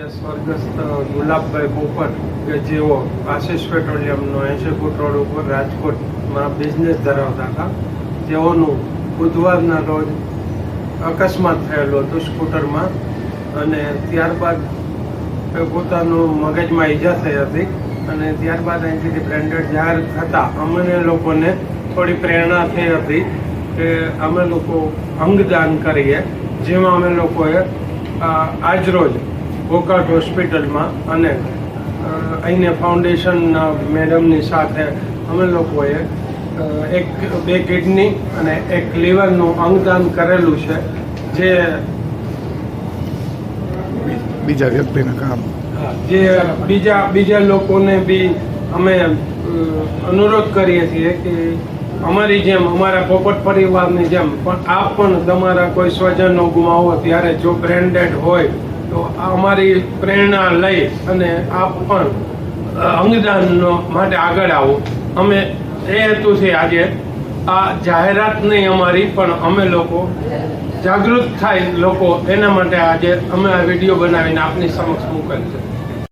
ગુલાબભાઈ પોપટ કે જેઓ આશીષ પેટ્રોલિયમનો એંશી ફૂટ રોડ ઉપર રાજકોટમાં બિઝનેસ ધરાવતા હતા, તેઓનું બુધવારના રોજ અકસ્માત થયેલો હતો સ્કૂટરમાં અને ત્યારબાદ પોતાનું મગજમાં ઈજા થઈ હતી અને ત્યારબાદ અહીંથી બ્રેન્ડેડ જાહેર થતાં અમને લોકોને થોડી પ્રેરણા થઈ હતી કે અમે લોકો અંગદાન કરીએ, જેમાં અમે લોકોએ આજરોજ ગોકાટ હોસ્પિટલમાં અને અહીંને ફાઉન્ડેશનના મેડમની સાથે અમે લોકોએ એક બે કિડની અને એક લીવરનું અંગદાન કરેલું છે જે બીજા વ્યક્તિને કામ. જે બીજા બીજા લોકોને બી અમે અનુરોધ કરીએ છીએ કે અમારી જેમ અમારા પોપટ પરિવારની જેમ પણ આપ પણ તમારા કોઈ સ્વજનો ગુમાવો ત્યારે જો બ્રેન્ડેડ હોય તો અમારી પ્રેરણા લઈ અને આપ પણ અંગદાનનો માટે આગળ આવો. અમે એ હેતુથી આજે, આ જાહેરાત નહીં અમારી, પણ અમે લોકો જાગૃત થાય લોકો, એના માટે આજે અમે આ વીડિયો બનાવીને આપની સમક્ષ મોકલ છે.